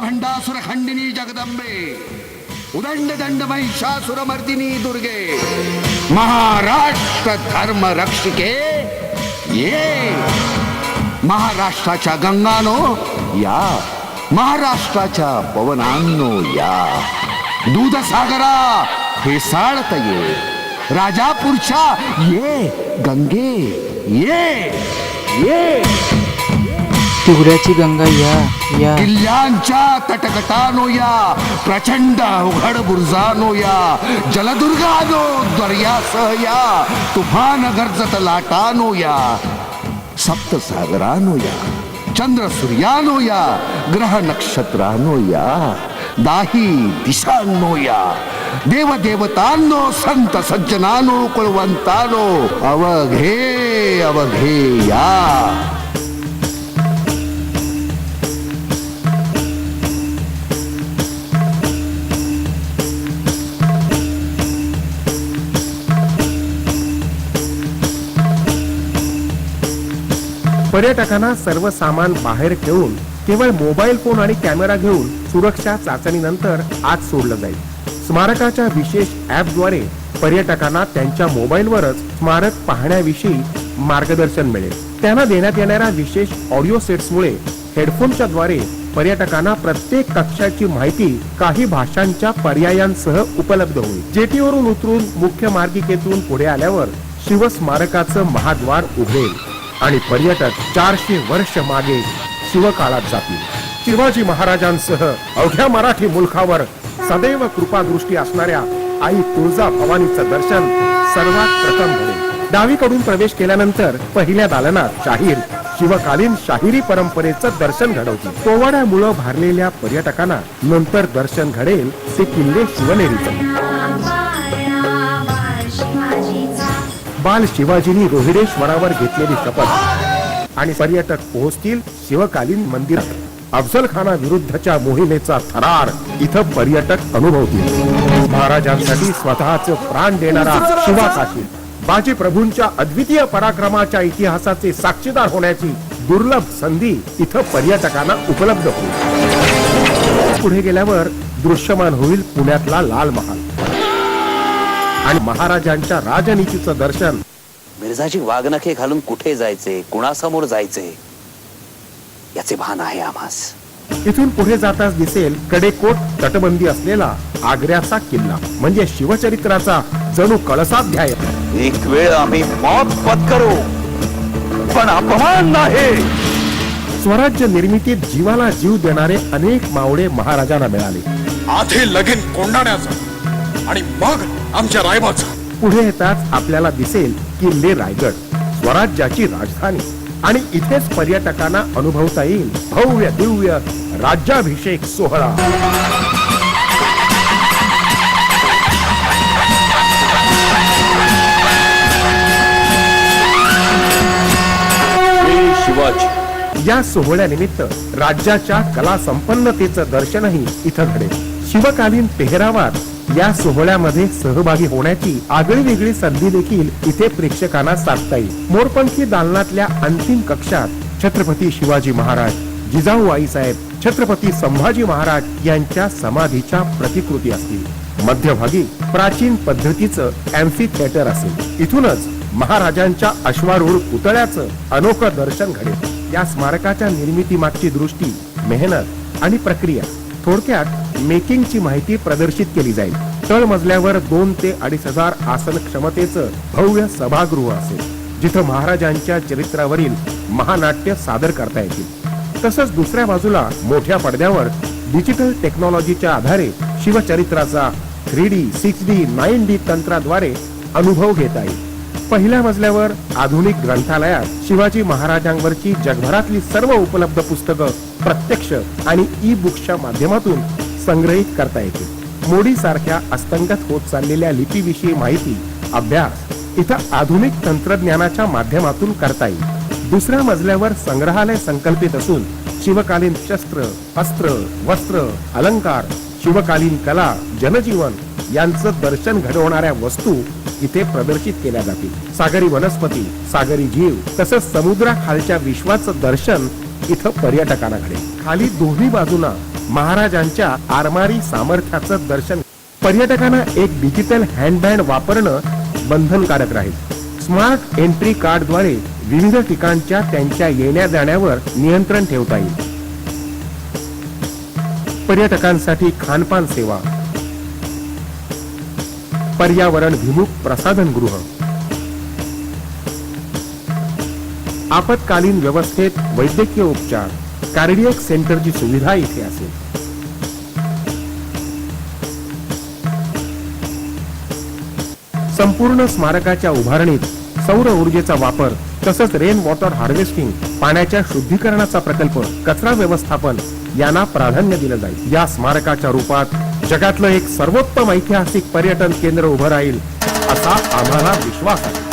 भंडासुर खंडिनी जगदंबे। उदंड दंड महिषासुर मर्दिनी दुर्गे। महाराष्ट्र धर्म रक्षिके ये। महाराष्ट्राच्या गंगानो या। महाराष्ट्राच्या पवनांनो या। दूधसागरा फेसाळत ये। राजापूरच्या ये। गंगे ये। ये। तिवऱ्याची गंगा या या. किल्ल्यांच्या तटकटानो या प्रचंड अवघड बुरजानो या जलदुर्गानो दर्यासह या तुफान गर्जत लाटानो या सप्तसागरानो या चंद्र सूर्यानो या ग्रह नक्षत्रानो या दाही दिशांनो या देवदेवतांनो संत सज्जनानो कुळवंतानो अवघे अवघे या. पर्यटकांना सर्व सामान बाहेर ठेवून केवळ मोबाईल फोन आणि कॅमेरा घेऊन सुरक्षा चाचणीनंतर आत सोडलं जाईल. स्मारकाच्या विशेष ऍपद्वारे पर्यटकांना त्यांच्या मोबाईलवरच स्मारक पाहण्याविषयी मार्गदर्शन मिळेल. त्यांना देण्यात येणाऱ्या विशेष ऑडिओ सेट्समुळे हेडफोनच्या द्वारे पर्यटकांना प्रत्येक कक्षाची माहिती काही भाषांच्या पर्यायांसह उपलब्ध होईल. जेटीवरून उतरून मुख्य मार्गिकेतून पुढे आल्यावर शिवस्मारकाचं महाद्वार उघडेल. आणि पर्यटक चारशे वर्ष मागे शिवकाळात जातील. शिवाजी महाराजांसह अवघ्या मराठी मुलखावर सदैव कृपादृष्टी असणाऱ्या आई तुळजा भवानीचं दर्शन सर्वात प्रथम घडेल डावीकडून प्रवेश केल्यानंतर पहिल्या दालनात शाहीर शिवकालीन शाहिरी परंपरेचं दर्शन घडवतील. पोवाड्यामुळं भारलेल्या पर्यटकांना नंतर दर्शन घडेल ते किल्ले शिवनेरीचं. बाल शिवाजींनी रोहिडेश्वरावर घेतलेली शपथ. आणि पर्यटक पोहोचतील शिवकालीन मंदिरात. अफजल खाना विरुद्धच्या मोहिमेचा थरार इथं पर्यटक अनुभवतील. महाराजांसाठी स्वतःच प्राण देणारा शिवा काशील बाजी प्रभूंच्या अद्वितीय पराक्रमाच्या इतिहासाचे साक्षीदार होण्याची दुर्लभ संधी इथं पर्यटकांना उपलब्ध होईल. पुढे गेल्यावर दृश्यमान होईल पुण्यातला लाल महाल आणि महाराजांच्या राजनीतीचं दर्शन. मिर्झाची वाघनखे घालून कुठे जायचे? कुणासमोर जायचे? याचे भान आहे आम्हास. इथून पुढे जाताच दिसेल कडेकोट तटबंदी असलेला आग्र्याचा किल्ला म्हणजे शिवचरित्राचा जणू कळसाध्याय एक वेळ आम्ही मौत पत्करू पण अपमान नाही. स्वराज्य निर्मितीत जीवाला जीव देणारे अनेक मावळे महाराजांना मिळाले. आधी लगीन कोंडाण्याचा आणि मग आमच्या रायबाचा. पुढे येताच आपल्याला दिसेल किल्ले रायगड स्वराज्याची राजधानी. आणि इथेच पर्यटकांना अनुभवता येईल भव्य दिव्य राज्याभिषेक सोहळा. शिवाजी. या सोहळ्यानिमित्त राज्याच्या कला संपन्नतेचं दर्शनही इथं घडेल. शिवकालीन पेहरावात या सोहळ्यामध्ये सहभागी होण्याची आगळी वेगळी संधी देखील इथे प्रेक्षकांना साधता येईल. मोरपंखी दालनातल्या अंतिम कक्षात छत्रपती शिवाजी महाराज जिजाऊ आईसाहेब छत्रपती संभाजी महाराज यांच्या समाधीच्या प्रतिकृती असतील. मध्यभागी प्राचीन पद्धतीचं अँफी थिएटर असेल. इथूनच महाराजांच्या अश्वारूढ पुतळ्याचं अनोखं दर्शन घडेल. या स्मारकाच्या निर्मिती मागची दृष्टी मेहनत आणि प्रक्रिया थोडक्यात मेकिंगची माहिती प्रदर्शित केली जाईल. तळ मजल्यावर दोन ते अडीच हजार आसन क्षमतेचं भव्य सभागृह असेल जिथं महाराजांच्या चरित्रावरील महानाट्य सादर करता येतील. तसंच दुसऱ्या बाजूला मोठ्या पडद्यावर डिजिटल टेक्नॉलॉजीच्या आधारे शिवचरित्राचा three D six D nine D तंत्राद्वारे अनुभव घेता येईल. पहिल्या मजल्यावर आधुनिक ग्रंथालयात शिवाजी महाराजांवरची जगभरातली सर्व उपलब्ध पुस्तकं प्रत्यक्ष आणि ई बुक्सच्या माध्यमातून संग्रहित करता येते. मोडी सारख्या अस्तंगत होत चाललेल्या लिपीविषयी माहिती अभ्यास इथं आधुनिक तंत्रज्ञानाच्या माध्यमातून करता येईल. दुसऱ्या मजल्यावर संग्रहालय संकल्पित असून शिवकालीन शस्त्र अस्त्र वस्त्र अलंकार शिवकालीन कला जनजीवन यांचं दर्शन घडवणाऱ्या वस्तू इथे प्रदर्शित केल्या जातील. सागरी वनस्पती सागरी जीव तसंच समुद्राखालच्या विश्वाचं दर्शन इथं पर्यटकांना घडेल. खाली दोन्ही बाजूना महाराजांच्या आरमारी सामर्थ्याचं दर्शन पर्यटकांना एक डिजिटल हँडबँड वापरणं बंधनकारक राहील. स्मार्ट एंट्री कार्डद्वारे विविध ठिकाणच्या त्यांच्या येण्या जाण्यावर नियंत्रण ठेवता येईल. पर्यटकांसाठी खानपान सेवा. पर्यावरण विमुख प्रसाधन गृह आपत्कालीन व्यवस्थेत वैद्यकीय उपचार. कार्डियक सेंटरची सुविधा इथे असेल. संपूर्ण स्मारकाच्या उभारणीत सौर ऊर्जेचा वापर तसंच रेन वॉटर हार्वेस्टिंग पाण्याच्या शुद्धीकरणाचा प्रकल्प कचरा व्यवस्थापन यांना प्राधान्य दिलं जाईल. या स्मारकाच्या रूपात जगातलं एक सर्वोत्तम ऐतिहासिक पर्यटन केंद्र उभं राहील असा आम्हाला विश्वास आहे.